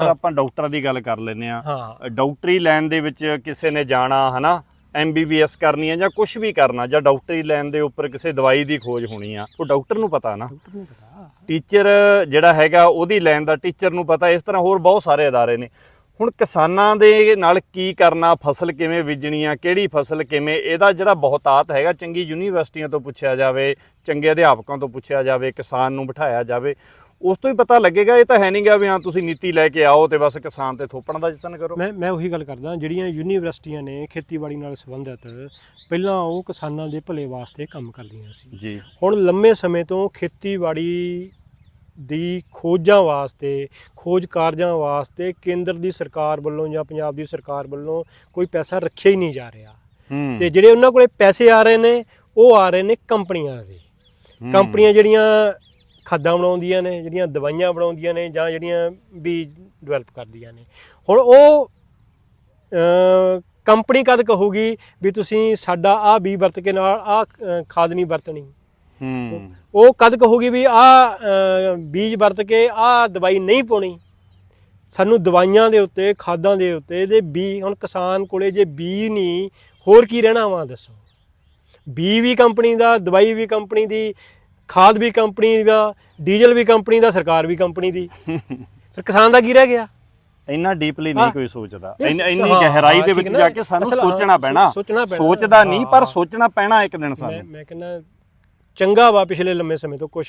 ਹਾਂ। ਆਪਾਂ ਡਾਕਟਰਾਂ ਦੀ ਗੱਲ ਕਰ ਲੈਨੇ ਆ ਹਾਂ। ਡਾਕਟਰੀ ਲਾਈਨ ਦੇ ਵਿੱਚ ਕਿਸੇ ਨੇ ਜਾਣਾ ਹਨਾ ਐਮਬੀਬੀਐਸ ਕਰਨੀ ਹੈ ਜਾਂ ਕੁਝ ਵੀ ਕਰਨਾ ਜਾਂ ਡਾਕਟਰੀ ਲਾਈਨ ਦੇ ਉੱਪਰ ਕਿਸੇ ਦਵਾਈ ਦੀ ਖੋਜ ਹੋਣੀ ਆ ਉਹ ਡਾਕਟਰ ਨੂੰ ਪਤਾ ਨਾ। ਡਾਕਟਰ ਨੂੰ ਪਤਾ। ਟੀਚਰ ਜਿਹੜਾ ਹੈਗਾ ਉਹਦੀ ਲਾਈਨ ਦਾ ਟੀਚਰ ਨੂੰ ਪਤਾ ਇਸ ਤਰ੍ਹਾਂ ਹੋਰ ਬਹੁਤ ਸਾਰੇ ਅਦਾਰੇ ਨੇ। ਹੁਣ ਕਿਸਾਨਾਂ ਦੇ ਨਾਲ ਕੀ ਕਰਨਾ ਫਸਲ ਕਿਵੇਂ ਬੀਜਣੀ ਆ ਕਿਹੜੀ ਫਸਲ ਕਿਵੇਂ ਇਹਦਾ ਜਿਹੜਾ ਬਹੁਤਾਤ ਹੈਗਾ ਚੰਗੀ ਯੂਨੀਵਰਸਿਟੀਆਂ ਤੋਂ ਪੁੱਛਿਆ ਜਾਵੇ ਚੰਗੇ ਅਧਿਆਪਕਾਂ ਤੋਂ ਪੁੱਛਿਆ ਜਾਵੇ ਕਿਸਾਨ ਨੂੰ ਬਿਠਾਇਆ ਜਾਵੇ ਉਸ ਤੋਂ ਹੀ ਪਤਾ ਲੱਗੇਗਾ ਇਹ ਤਾਂ ਹੈ ਨਹੀਂਗਾ ਵੀ ਹਾਂ ਤੁਸੀਂ ਨੀਤੀ ਲੈ ਕੇ ਆਓ ਤੇ ਬਸ ਕਿਸਾਨ ਤੇ ਥੋਪਣ ਦਾ ਯਤਨ ਕਰੋ। ਮੈਂ ਮੈਂ ਉਹੀ ਗੱਲ ਕਰਦਾ ਜਿਹੜੀਆਂ ਯੂਨੀਵਰਸਿਟੀਆਂ ਨੇ ਖੇਤੀਬਾੜੀ ਨਾਲ ਸੰਬੰਧਿਤ ਪਹਿਲਾਂ ਉਹ ਕਿਸਾਨਾਂ ਦੇ ਭਲੇ ਵਾਸਤੇ ਕੰਮ ਕਰਦੀਆਂ ਸੀ। ਜੀ। ਹੁਣ ਲੰਮੇ ਸਮੇਂ ਤੋਂ ਖੇਤੀਬਾੜੀ ਦੀ ਖੋਜਾਂ ਵਾਸਤੇ ਖੋਜ ਕਾਰਜਾਂ ਵਾਸਤੇ ਕੇਂਦਰ ਦੀ ਸਰਕਾਰ ਵੱਲੋਂ ਜਾਂ ਪੰਜਾਬ ਦੀ ਸਰਕਾਰ ਵੱਲੋਂ ਕੋਈ ਪੈਸਾ ਰੱਖਿਆ ਹੀ ਨਹੀਂ ਜਾ ਰਿਹਾ। ਤੇ ਜਿਹੜੇ ਉਹਨਾਂ ਕੋਲੇ ਪੈਸੇ ਆ ਰਹੇ ਨੇ ਉਹ ਆ ਰਹੇ ਨੇ ਕੰਪਨੀਆਂ ਦੇ। ਕੰਪਨੀਆਂ ਜਿਹੜੀਆਂ ਖਾਦਾਂ ਬਣਾਉਂਦੀਆਂ ਨੇ ਜਿਹੜੀਆਂ ਦਵਾਈਆਂ ਬਣਾਉਂਦੀਆਂ ਨੇ ਜਾਂ ਜਿਹੜੀਆਂ ਬੀਜ ਡਿਵੈਲਪ ਕਰਦੀਆਂ ਨੇ। ਹੁਣ ਉਹ ਕੰਪਨੀ ਕਦ ਕਹੂਗੀ ਵੀ ਤੁਸੀਂ ਸਾਡਾ ਆਹ ਬੀਜ ਵਰਤ ਕੇ ਨਾਲ ਆਹ ਅ, ਖਾਦ ਨਹੀਂ ਵਰਤਣੀ? ਹੂੰ। ਉਹ ਕਦ ਕਹੂਗੀ ਵੀ ਆਹ ਬੀਜ ਵਰਤ ਕੇ ਆਹ ਦਵਾਈ ਨਹੀਂ ਪਾਉਣੀ? ਸਾਨੂੰ ਦਵਾਈਆਂ ਦੇ ਉੱਤੇ ਖਾਦਾਂ ਦੇ ਉੱਤੇ ਇਹਦੇ ਬੀ ਹੁਣ ਕਿਸਾਨ ਕੋਲੇ ਜੇ ਬੀ ਨਹੀਂ ਹੋਰ ਕੀ ਰਹਿਣਾ ਵਾ ਦੱਸੋ? ਬੀ ਵੀ ਕੰਪਨੀ ਦਾ ਦਵਾਈ ਵੀ ਕੰਪਨੀ ਦੀ ਖਾਦ ਵੀ ਕੰਪਨੀ ਦਾ ਡੀਜ਼ਲ ਵੀ ਕੰਪਨੀ ਦਾ ਸਰਕਾਰ ਵੀ ਕੰਪਨੀ ਦੀ ਫਿਰ ਕਿਸਾਨ ਦਾ ਕੀ ਰਹਿ ਗਿਆ ਇੰਨਾ ਡੀਪਲੀ। ਨਹੀਂ ਕੋਈ ਸੋਚਦਾ ਇੰਨ- ਗਹਿਰਾਈ ਦੇ ਵਿੱਚ। ਜਾ ਕੇ ਸਾਨੂੰ ਸੋਚਣਾ ਪੈਣਾ। ਸੋਚਦਾ ਨਹੀਂ ਪਰ। ਸੋਚਣਾ ਪੈਣਾ ਇੱਕ ਦਿਨ ਸਾਨੂੰ ਮੈਂ ਕਹਿੰਦਾ ਚੰਗਾ ਵਾ ਪਿਛਲੇ ਲੰਮੇ ਸਮੇਂ ਤੋਂ ਕੁਝ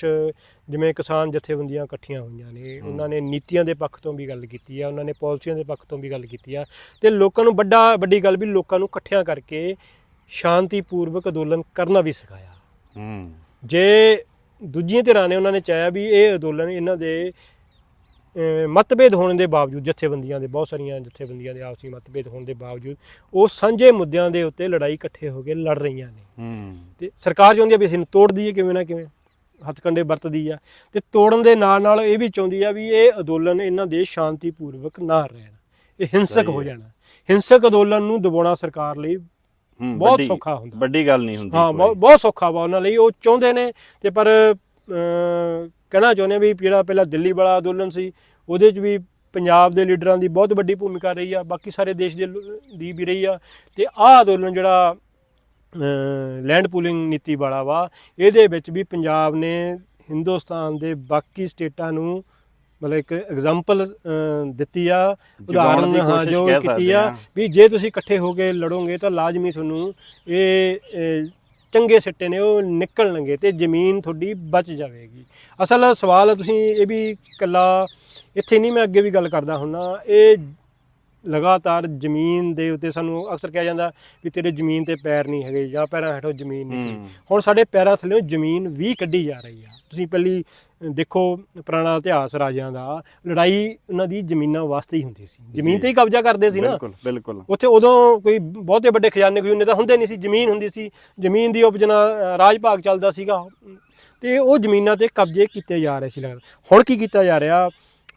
ਜਿਵੇਂ ਕਿਸਾਨ ਜਥੇਬੰਦੀਆਂ ਇਕੱਠੀਆਂ ਹੋਈਆਂ ਨੇ ਉਹਨਾਂ ਨੇ ਨੀਤੀਆਂ ਦੇ ਪੱਖ ਤੋਂ ਵੀ ਗੱਲ ਕੀਤੀ ਆ ਉਹਨਾਂ ਨੇ ਪਾਲਿਸੀਆਂ ਦੇ ਪੱਖ ਤੋਂ ਵੀ ਗੱਲ ਕੀਤੀ ਆ ਤੇ ਲੋਕਾਂ ਨੂੰ ਵੱਡਾ ਵੱਡੀ ਗੱਲ ਵੀ ਲੋਕਾਂ ਨੂੰ ਇਕੱਠਿਆਂ ਕਰਕੇ ਸ਼ਾਂਤੀਪੂਰਵਕ ਅੰਦੋਲਨ ਕਰਨਾ ਵੀ ਸਿਖਾਇਆ ਹੂੰ ਜੇ ਦੂਜੀਆਂ ਧਿਰਾਂ ਨੇ ਉਹਨਾਂ ਨੇ ਚਾਹਿਆ ਵੀ ਇਹ ਅੰਦੋਲਨ ਇਹਨਾਂ ਦੇ ਮਤਭੇਦ ਹੋਣ ਦੇ ਬਾਵਜੂਦ ਜਥੇਬੰਦੀਆਂ ਦੇ ਬਹੁਤ ਸਾਰੀਆਂ ਜਥੇਬੰਦੀਆਂ ਦੇ ਆਪਸੀ ਮਤਭੇਦ ਹੋਣ ਦੇ ਬਾਵਜੂਦ ਉਹ ਸਾਂਝੇ ਮੁੱਦਿਆਂ ਦੇ ਉੱਤੇ ਲੜਾਈ ਇਕੱਠੇ ਹੋ ਕੇ ਲੜ ਰਹੀਆਂ ਨੇ। ਹੂੰ। ਤੇ ਸਰਕਾਰ ਚਾਹੁੰਦੀ ਆ ਵੀ ਅਸੀਂ ਇਹਨੂੰ ਤੋੜ ਦਈਏ ਕਿਵੇਂ ਨਾ ਕਿਵੇਂ ਹੱਥਕੰਡੇ ਵਰਤਦੀ ਆ। ਤੇ ਤੋੜਨ ਦੇ ਨਾਲ ਨਾਲ ਇਹ ਵੀ ਚਾਹੁੰਦੀ ਆ ਵੀ ਇਹ ਅੰਦੋਲਨ ਇਹਨਾਂ ਦੇ ਸ਼ਾਂਤੀਪੂਰਵਕ ਨਾ ਰਹਿਣ। ਇਹ ਹਿੰਸਕ ਹੋ। ਜਾਣਾ। ਹਿੰਸਕ ਅੰਦੋਲਨ ਨੂੰ ਦਬਾਉਣਾ ਸਰਕਾਰ ਲਈ ਬਹੁਤ ਸੌਖਾ ਹੁੰਦਾ। ਵੱਡੀ ਗੱਲ ਨਹੀਂ ਹੁੰਦੀ ਹਾਂ। ਬਹੁਤ ਸੌਖਾ ਵਾ ਉਹਨਾਂ ਲਈ। ਉਹ ਚਾਹੁੰਦੇ ਨੇ ਤੇ ਪਰ ਕਹਿਣਾ ਚਾਹੁੰਦੇ ਆ ਵੀ ਜਿਹੜਾ ਪਹਿਲਾਂ ਦਿੱਲੀ ਵਾਲਾ ਅੰਦੋਲਨ ਸੀ ਉਹਦੇ 'ਚ ਵੀ ਪੰਜਾਬ ਦੇ ਲੀਡਰਾਂ ਦੀ ਬਹੁਤ ਵੱਡੀ ਭੂਮਿਕਾ ਰਹੀ ਆ। ਬਾਕੀ ਸਾਰੇ ਦੇਸ਼ ਦੇ ਦੀ ਵੀ ਰਹੀ ਆ। ਤੇ ਆਹ ਅੰਦੋਲਨ ਜਿਹੜਾ ਲੈਂਡ ਪੂਲਿੰਗ ਨੀਤੀ ਵਾਲਾ ਵਾ ਇਹਦੇ ਵਿੱਚ ਵੀ ਪੰਜਾਬ ਨੇ ਹਿੰਦੁਸਤਾਨ ਦੇ ਬਾਕੀ ਸਟੇਟਾਂ ਨੂੰ ਮਤਲਬ ਇੱਕ ਐਗਜ਼ਾਮਪਲ ਦਿੱਤੀ ਆ ਉਦਾਹਰਨ ਹਾਂ ਜੋ ਕੀਤੀ ਆ। ਵੀ ਜੇ ਤੁਸੀਂ ਇਕੱਠੇ ਹੋ ਕੇ ਲੜੋਗੇ ਤਾਂ ਲਾਜ਼ਮੀ ਤੁਹਾਨੂੰ ਇਹ ਚੰਗੇ ਸਿੱਟੇ ਨੇ ਉਹ ਨਿਕਲਣਗੇ ਤੇ ਜ਼ਮੀਨ ਤੁਹਾਡੀ ਬਚ ਜਾਵੇਗੀ ਅਸਲ ਸਵਾਲ ਤੁਸੀਂ ਇਹ ਵੀ ਕੱਲਾ ਇੱਥੇ ਨਹੀਂ ਮੈਂ ਅੱਗੇ ਵੀ ਗੱਲ ਕਰਦਾ ਹੁੰਨਾ ਇਹ ਲਗਾਤਾਰ ਜ਼ਮੀਨ ਦੇ ਉੱਤੇ ਸਾਨੂੰ ਅਕਸਰ ਕਿਹਾ ਜਾਂਦਾ ਵੀ ਤੇਰੇ ਜ਼ਮੀਨ ਤੇ ਪੈਰ ਨਹੀਂ ਹੈਗੇ ਜਾਂ ਪੈਰਾਂ ਹੇਠੋਂ ਜ਼ਮੀਨ ਨਹੀਂ। ਹੁਣ ਸਾਡੇ ਪੈਰਾਂ ਥੱਲੇ ਜ਼ਮੀਨ ਵੀ ਕੱਢੀ ਜਾ ਰਹੀ ਆ ਤੁਸੀਂ ਪਹਿਲੀ ਦੇਖੋ ਪੁਰਾਣਾ ਇਤਿਹਾਸ ਰਾਜਿਆਂ ਦਾ ਲੜਾਈ ਉਹਨਾਂ ਦੀ ਜ਼ਮੀਨਾਂ ਵਾਸਤੇ ਹੀ ਹੁੰਦੀ ਸੀ। ਜ਼ਮੀਨ। ਤੇ ਹੀ ਕਬਜ਼ਾ ਕਰਦੇ ਸੀ ਨਾ। ਬਿਲਕੁਲ ਬਿਲਕੁਲ। ਉੱਥੇ ਉਦੋਂ ਕੋਈ ਬਹੁਤੇ ਵੱਡੇ ਖਜ਼ਾਨੇ ਖਜ਼ੂਨੇ ਤਾਂ ਹੁੰਦੇ ਨਹੀਂ ਸੀ ਜ਼ਮੀਨ ਹੁੰਦੀ ਸੀ। ਜ਼ਮੀਨ ਦੀ ਉਪਜਣਾ ਅ, ਰਾਜ ਭਾਗ ਚੱਲਦਾ ਸੀਗਾ। ਤੇ ਉਹ ਜ਼ਮੀਨਾਂ ਤੇ ਕਬਜ਼ੇ ਕੀਤੇ ਜਾ ਰਹੇ ਸੀ ਲੱਗਦਾ ਹੁਣ ਕੀ ਕੀਤਾ ਜਾ ਰਿਹਾ?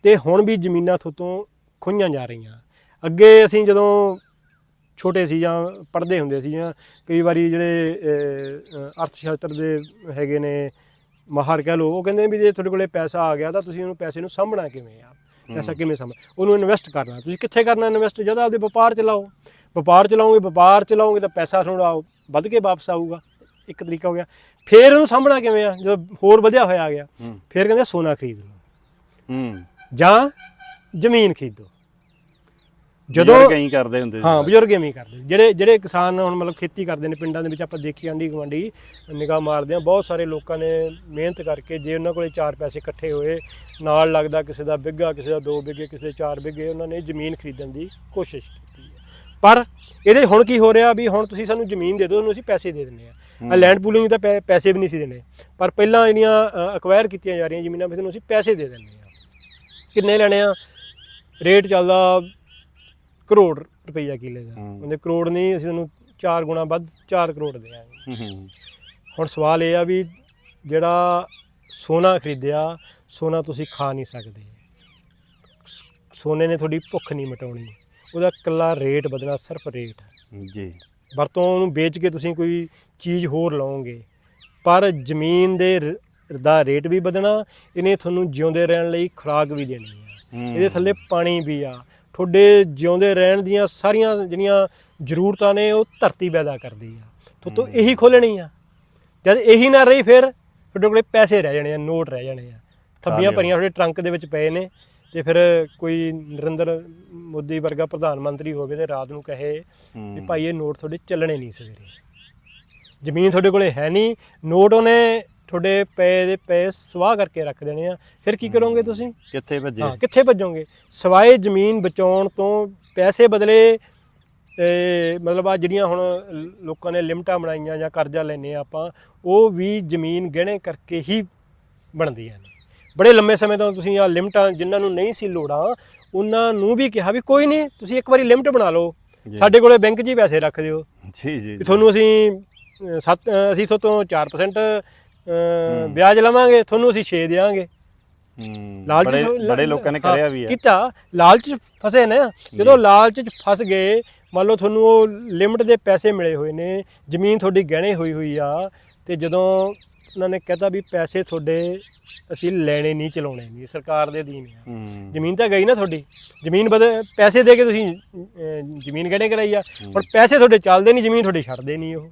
ਤੇ ਹੁਣ ਵੀ ਜ਼ਮੀਨਾਂ ਥੋਤੋਂ ਖੋਈਆਂ ਜਾ ਰਹੀਆਂ। ਅੱਗੇ ਅਸੀਂ ਜਦੋਂ ਛੋਟੇ ਸੀ ਜਾਂ ਪੜ੍ਹਦੇ ਹੁੰਦੇ ਸੀ ਜਾਂ ਕਈ ਵਾਰੀ ਜਿਹੜੇ ਅਰਥ ਸ਼ਾਸਤਰ ਦੇ ਹੈਗੇ ਨੇ ਮਾਹਰ ਕਹਿ ਲਓ ਉਹ ਕਹਿੰਦੇ ਵੀ ਜੇ ਤੁਹਾਡੇ ਕੋਲੇ ਪੈਸਾ ਆ ਗਿਆ ਤਾਂ ਤੁਸੀਂ ਉਹਨੂੰ ਪੈਸੇ ਨੂੰ ਸਾਂਭਣਾ ਕਿਵੇਂ ਆ? ਪੈਸਾ ਕਿਵੇਂ ਸਾਂਭ ਉਹਨੂੰ ਇਨਵੈਸਟ ਕਰਨਾ। ਤੁਸੀਂ ਕਿੱਥੇ ਕਰਨਾ ਇਨਵੈਸਟ ਜਦ ਆਪਦੇ ਵਪਾਰ ਚਲਾਓ ਵਪਾਰ ਚਲਾਓਗੇ ਵਪਾਰ ਚਲਾਓਗੇ ਤਾਂ ਪੈਸਾ ਥੋੜਾ ਵੱਧ ਕੇ ਵਾਪਸ ਆਊਗਾ। ਇੱਕ ਤਰੀਕਾ ਹੋ ਗਿਆ। ਫੇਰ ਉਹਨੂੰ ਸਾਂਭਣਾ ਕਿਵੇਂ ਆ? ਜਦੋਂ ਹੋਰ ਵਧਿਆ ਹੋਇਆ ਆ ਗਿਆ। ਫੇਰ ਕਹਿੰਦੇ ਸੋਨਾ ਖਰੀਦ ਲਓ। ਹੂੰ। ਜਾਂ ਜ਼ਮੀਨ ਖਰੀਦੋ। ਜਦੋਂ ਜਦੋਂ ਕਈ ਕਰਦੇ ਹੁੰਦੇ ਸੀ। ਹਾਂ ਬਜ਼ੁਰਗ ਐਵੇਂ ਹੀ ਕਰਦੇ ਜਿਹੜੇ ਜਿਹੜੇ ਕਿਸਾਨ ਹੁਣ ਮਤਲਬ ਖੇਤੀ ਕਰਦੇ ਨੇ ਪਿੰਡਾਂ ਦੇ ਵਿੱਚ ਆਪਾਂ ਦੇਖੀ ਆਂਢੀ ਗੁਆਂਢੀ ਨਿਗਾਹ ਮਾਰਦੇ ਆ ਬਹੁਤ ਸਾਰੇ ਲੋਕਾਂ ਨੇ ਮਿਹਨਤ ਕਰਕੇ ਜੇ ਉਹਨਾਂ ਕੋਲੇ ਚਾਰ ਪੈਸੇ ਇਕੱਠੇ ਹੋਏ ਨਾਲ ਲੱਗਦਾ ਕਿਸੇ ਦਾ ਬਿੱਗਾ ਕਿਸੇ ਦਾ ਦੋ ਬਿੱਗੇ ਕਿਸੇ ਦੇ ਚਾਰ ਬਿੱਗੇ ਉਹਨਾਂ ਨੇ ਜ਼ਮੀਨ ਖਰੀਦਣ ਦੀ ਕੋਸ਼ਿਸ਼ ਕੀਤੀ ਹੈ। ਪਰ ਇਹਦੇ ਹੁਣ ਕੀ ਹੋ ਰਿਹਾ ਵੀ ਹੁਣ ਤੁਸੀਂ ਸਾਨੂੰ ਜ਼ਮੀਨ ਦੇ ਦਿਓ ਤੁਹਾਨੂੰ ਅਸੀਂ ਪੈਸੇ ਦੇ ਦਿੰਦੇ ਆ। ਆ ਲੈਂਡ ਪੂਲਿੰਗ ਤਾਂ ਪੈ- ਪੈਸੇ ਵੀ ਨਹੀਂ ਸੀ ਦੇਣੇ। ਪਰ ਪਹਿਲਾਂ ਜਿਹੜੀਆਂ ਅਕਵਾਇਰ ਕੀਤੀਆਂ ਜਾ ਰਹੀਆਂ ਜ਼ਮੀਨਾਂ ਵਿੱਚ ਤੁਹਾਨੂੰ ਅਸੀਂ ਪੈਸੇ ਦੇ ਦਿੰਦੇ ਆ। ਕਿੰਨੇ ਲੈਣੇ ਆ? ਰੇਟ ਚੱਲਦਾ ਕਰੋੜ ਰੁਪਈਆ ਕਿੱਲੇ ਦਾ। ਹੂੰ। ਉਹਦੇ ਕਰੋੜ ਨਹੀਂ ਅਸੀਂ ਤੁਹਾਨੂੰ 4 ਗੁਣਾ ਵੱਧ 4 ਕਰੋੜ ਦੇਾਂਗੇ ਹੂੰ, ਹੂੰ ਹੁਣ ਸਵਾਲ ਇਹ ਆ ਵੀ ਜਿਹੜਾ ਸੋਨਾ ਖਰੀਦਿਆ ਸੋਨਾ ਤੁਸੀਂ ਖਾ ਨਹੀਂ ਸਕਦੇ। ਸੋਨੇ ਨੇ ਤੁਹਾਡੀ ਭੁੱਖ ਨਹੀਂ ਮਿਟਾਉਣੀ। ਉਹਦਾ ਇਕੱਲਾ ਰੇਟ ਬਦਲਣਾ ਸਿਰਫ ਰੇਟ ਹੈ। ਜੀ। ਵਰਤੋਂ ਨੂੰ ਵੇਚ ਕੇ ਤੁਸੀਂ ਕੋਈ ਚੀਜ਼ ਹੋਰ ਲਓਗੇ ਪਰ ਜ਼ਮੀਨ ਦੇ ਰ- ਦਾ ਰੇਟ ਵੀ ਵਧਣਾ ਇਹਨੇ ਤੁਹਾਨੂੰ ਜਿਉਂਦੇ ਰਹਿਣ ਲਈ ਖੁਰਾਕ ਵੀ ਦੇਣੀ ਹੂੰ। ਇਹਦੇ ਥੱਲੇ ਪਾਣੀ ਵੀ ਆ। ਤੁਹਾਡੇ ਜਿਉਂਦੇ ਰਹਿਣ ਦੀਆਂ ਸਾਰੀਆਂ ਜਿਹੜੀਆਂ ਜ਼ਰੂਰਤਾਂ ਨੇ ਉਹ ਧਰਤੀ ਪੈਦਾ ਕਰਦੀ ਆ। ਤੁਹਾਤੋਂ ਇਹੀ ਖੋਲਣੀ ਆ। ਜਦ ਇਹੀ ਨਾ ਰਹੀ ਫਿਰ ਤੁਹਾਡੇ ਕੋਲੇ ਪੈਸੇ ਰਹਿ ਜਾਣੇ ਆ ਨੋਟ ਰਹਿ ਜਾਣੇ ਆ। ਥੱਬੀਆਂ। ਭਰੀਆਂ ਤੁਹਾਡੇ ਟਰੰਕ ਦੇ ਵਿੱਚ ਪਏ ਨੇ ਤੇ ਫਿਰ ਕੋਈ ਨਰਿੰਦਰ ਮੋਦੀ ਵਰਗਾ ਪ੍ਰਧਾਨ ਮੰਤਰੀ ਹੋਵੇ ਤੇ ਰਾਤ ਨੂੰ ਕਹੇ ਵੀ। ਭਾਈ ਇਹ ਨੋਟ ਤੁਹਾਡੇ ਚੱਲਣੇ ਨਹੀਂ ਸਵੇਰੇ। ਜ਼ਮੀਨ ਤੁਹਾਡੇ ਕੋਲੇ ਹੈ ਨਹੀਂ ਨੋਟ ਉਹਨੇ ਤੁਹਾਡੇ ਪਏ ਦੇ ਪਏ ਸਵਾਹ ਕਰਕੇ ਰੱਖ ਦੇਣੇ ਆ। ਫਿਰ ਕੀ ਕਰੋਗੇ ਤੁਸੀਂ? ਕਿੱਥੇ ਭੱਜੇ? ਹਾਂ ਕਿੱਥੇ ਭੱਜੋਗੇ? ਸਵਾਏ ਜ਼ਮੀਨ ਬਚਾਉਣ ਤੋਂ ਪੈਸੇ ਬਦਲੇ ਤੇ ਮਤਲਬ ਆ ਜਿਹੜੀਆਂ ਹੁਣ ਲੋਕਾਂ ਨੇ ਲਿਮਟਾਂ ਬਣਾਈਆਂ ਜਾਂ ਕਰਜ਼ਾ ਲੈਨੇ ਆ ਆਪਾਂ ਉਹ ਵੀ ਜ਼ਮੀਨ ਗਹਿਣੇ ਕਰਕੇ ਹੀ ਬਣਦੀਆਂ ਨੇ ਬੜੇ ਲੰਮੇ ਸਮੇਂ ਤੋਂ ਤੁਸੀਂ ਆ ਲਿਮਟਾਂ ਜਿਨ੍ਹਾਂ ਨੂੰ ਨਹੀਂ ਸੀ ਲੋੜਾਂ ਉਹਨਾਂ ਨੂੰ ਵੀ ਕਿਹਾ ਵੀ ਕੋਈ ਨਹੀਂ ਤੁਸੀਂ ਇੱਕ ਵਾਰੀ ਲਿਮਟ ਬਣਾ ਲਓ। ਸਾਡੇ ਕੋਲੇ ਬੈਂਕ 'ਚ ਹੀ ਪੈਸੇ ਰੱਖ ਦਿਓ। ਜੀ ਜੀ ਤੁਹਾਨੂੰ ਅਸੀਂ ਅ, ਸੱਤ ਅ, ਅਸੀਂ ਤੁਹਾਤੋਂ 4% ਅ, ਵਿਆਜ ਲਵਾਂਗੇ ਤੁਹਾਨੂੰ ਅਸੀਂ 6 ਦੇਵਾਂਗੇ। ਲਾਲਚ ਬੜੇ ਲੋਕਾਂ ਨੇ ਕਰਿਆ ਵੀ ਹੈ ਕੀਤਾ। ਲਾਲਚ ਫਸੇ ਨੇ। ਜਦੋਂ ਲਾਲਚ 'ਚ ਫਸ ਗਏ ਮੰਨ ਲਓ ਤੁਹਾਨੂੰ ਉਹ ਲਿਮਟ ਦੇ ਪੈਸੇ ਮਿਲੇ ਹੋਏ ਨੇ ਜ਼ਮੀਨ ਤੁਹਾਡੀ ਗਹਿਣੇ ਹੋਈ ਹੋਈ ਆ ਤੇ ਜਦੋਂ ਉਹਨਾਂ ਨੇ ਕਹਤਾ ਵੀ ਪੈਸੇ ਤੁਹਾਡੇ ਅਸੀਂ ਲੈਣੇ ਨਹੀਂ ਚਲਾਉਣੇ ਨਹੀਂ ਸਰਕਾਰ ਦੇ ਅਧੀਨ ਆ। ਜ਼ਮੀਨ ਤਾਂ ਗਈ ਨਾ ਤੁਹਾਡੀ। ਜ਼ਮੀਨ ਪੈਸੇ ਦੇ ਕੇ ਤੁਸੀਂ ਜ਼ਮੀਨ ਗਹਿਣੇ ਕਰਾਈ ਆ। ਪਰ ਪੈਸੇ ਤੁਹਾਡੇ ਚੱਲਦੇ ਨਹੀਂ ਜ਼ਮੀਨ ਤੁਹਾਡੀ ਛੱਡਦੇ ਨਹੀਂ ਉਹ।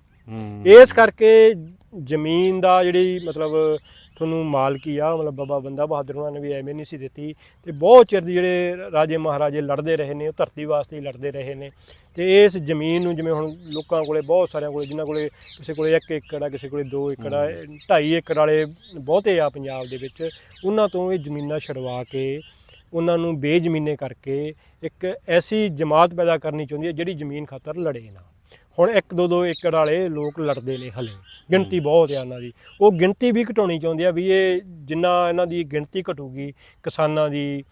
ਇਸ ਕਰਕੇ ਜ਼ਮੀਨ ਦਾ ਜਿਹੜੀ ਮਤਲਬ ਤੁਹਾਨੂੰ ਮਾਲਕੀ ਆ ਮਤਲਬ ਬਾਬਾ ਬੰਦਾ ਬਹਾਦਰ ਉਹਨਾਂ ਨੇ ਵੀ ਐਵੇਂ ਨਹੀਂ ਸੀ ਦਿੱਤੀ ਤੇ ਬਹੁਤ ਚਿਰ ਦੀ ਜਿਹੜੇ ਰਾਜੇ ਮਹਾਰਾਜੇ ਲੜਦੇ ਰਹੇ ਨੇ ਉਹ ਧਰਤੀ ਵਾਸਤੇ ਹੀ ਲੜਦੇ ਰਹੇ ਨੇ ਤੇ ਇਸ ਜ਼ਮੀਨ ਨੂੰ ਜਿਵੇਂ ਹੁਣ ਲੋਕਾਂ ਕੋਲੇ ਬਹੁਤ ਸਾਰਿਆਂ ਕੋਲੇ ਜਿਨ੍ਹਾਂ ਕੋਲੇ ਕਿਸੇ ਕੋਲੇ 1 ਏਕੜ ਆ ਕਿਸੇ ਕੋਲੇ 2 ਏਕੜ ਆ 2.5 ਏਕੜ ਵਾਲੇ ਬਹੁਤੇ ਆ ਪੰਜਾਬ ਦੇ ਵਿੱਚ ਉਹਨਾਂ ਤੋਂ ਇਹ ਜ਼ਮੀਨਾਂ ਛਡਵਾ ਕੇ ਉਹਨਾਂ ਨੂੰ ਬੇਜ਼ਮੀਨੇ ਕਰਕੇ ਇੱਕ ਐਸੀ ਜਮਾਤ ਪੈਦਾ ਕਰਨੀ ਚਾਹੁੰਦੀ ਹੈ ਜਿਹੜੀ ਜ਼ਮੀਨ ਖਾਤਰ ਲੜੇ ਨਾ। ਹੁਣ 1 2 2 ਏਕੜ ਵਾਲੇ ਲੋਕ ਲੜਦੇ ਨੇ ਹਲੇ। ਗਿਣਤੀ ਬਹੁਤ ਆ ਇਹਨਾਂ ਦੀ। ਉਹ ਗਿਣਤੀ ਵੀ ਘਟਾਉਣੀ ਚਾਹੁੰਦੇ ਆ ਵੀ ਇਹ ਜਿੰਨਾ ਇਹਨਾਂ ਦੀ ਗਿਣਤੀ ਘਟੂਗੀ ਕਿਸਾਨਾਂ ਦੀ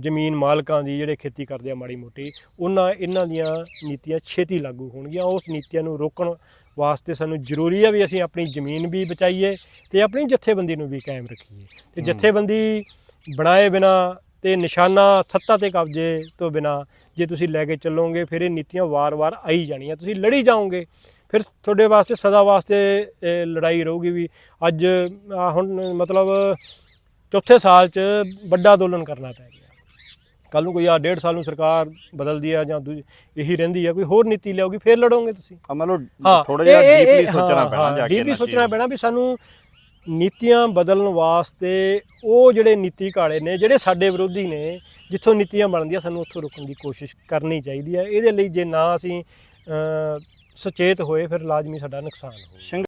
ਜ਼ਮੀਨ ਮਾਲਕਾਂ ਦੀ ਜਿਹੜੇ ਖੇਤੀ ਕਰਦੇ ਆ ਮਾੜੀ ਮੋਟੀ ਉਹਨਾਂ ਇਹਨਾਂ ਦੀਆਂ ਨੀਤੀਆਂ ਛੇਤੀ ਲਾਗੂ ਹੋਣਗੀਆਂ। ਉਸ ਨੀਤੀਆਂ ਨੂੰ ਰੋਕਣ ਵਾਸਤੇ ਸਾਨੂੰ ਜ਼ਰੂਰੀ ਆ ਵੀ ਅਸੀਂ ਆਪਣੀ ਜ਼ਮੀਨ ਵੀ ਬਚਾਈਏ ਤੇ ਆਪਣੀ ਜਥੇਬੰਦੀ ਨੂੰ ਵੀ ਕਾਇਮ ਰੱਖੀਏ। ਤੇ ਜਥੇਬੰਦੀ ਬਣਾਏ ਬਿਨਾ ਤੇ ਨਿਸ਼ਾਨਾ ਸੱਤਾ ਤੇ ਕਬਜ਼ੇ ਤੋਂ ਬਿਨਾ ਜੇ ਤੁਸੀਂ ਲੈ ਕੇ ਚੱਲੋਗੇ ਫਿਰ ਇਹ ਨੀਤੀਆਂ ਵਾਰ-ਵਾਰ ਆਈ ਜਾਣੀਆਂ। ਤੁਸੀਂ ਲੜੀ ਜਾਓਗੇ ਫਿਰ ਤੁਹਾਡੇ ਵਾਸਤੇ ਸਦਾ ਵਾਸਤੇ ਲੜਾਈ ਰਹੂਗੀ ਵੀ ਅੱਜ ਹੁਣ ਮਤਲਬ ਚੌਥੇ ਸਾਲ 'ਚ ਵੱਡਾ ਅੰਦੋਲਨ ਕਰਨਾ ਪੈ ਗਿਆ। ਕੱਲ ਨੂੰ ਕੋਈ ਆ ਡੇਢ ਸਾਲ ਨੂੰ ਸਰਕਾਰ ਬਦਲਦੀ ਆ ਜਾਂ ਇਹੀ ਰਹਿੰਦੀ ਆ ਕੋਈ ਹੋਰ ਨੀਤੀ ਲਿਆਉਗੀ ਫਿਰ ਲੜੋਗੇ ਤੁਸੀਂ। ਮਤਲਬ ਥੋੜਾ ਜਿਹਾ ਡੀਪਲੀ ਸੋਚਣਾ ਪੈਣਾ ਜਾ ਕੇ ਇਹਨਾਂ ਸੋਚਣਾ ਪੈਣਾ ਵੀ ਸਾਨੂੰ ਨੀਤੀਆਂ ਬਦਲਣ ਵਾਸਤੇ ਉਹ ਜਿਹੜੇ ਨੀਤੀ ਕਾਲੇ ਨੇ, ਜਿਹੜੇ ਸਾਡੇ ਵਿਰੋਧੀ ਨੇ, ਜਿੱਥੋਂ ਨੀਤੀਆਂ ਬਣਦੀਆਂ, ਸਾਨੂੰ ਉੱਥੋਂ ਰੋਕਣ ਦੀ ਕੋਸ਼ਿਸ਼ ਕਰਨੀ ਚਾਹੀਦੀ ਹੈ। ਇਹਦੇ ਲਈ ਜੇ ਨਾ ਅਸੀਂ ਸੁਚੇਤ ਹੋਏ, ਫਿਰ ਲਾਜ਼ਮੀ ਸਾਡਾ ਨੁਕਸਾਨ ਹੋਊ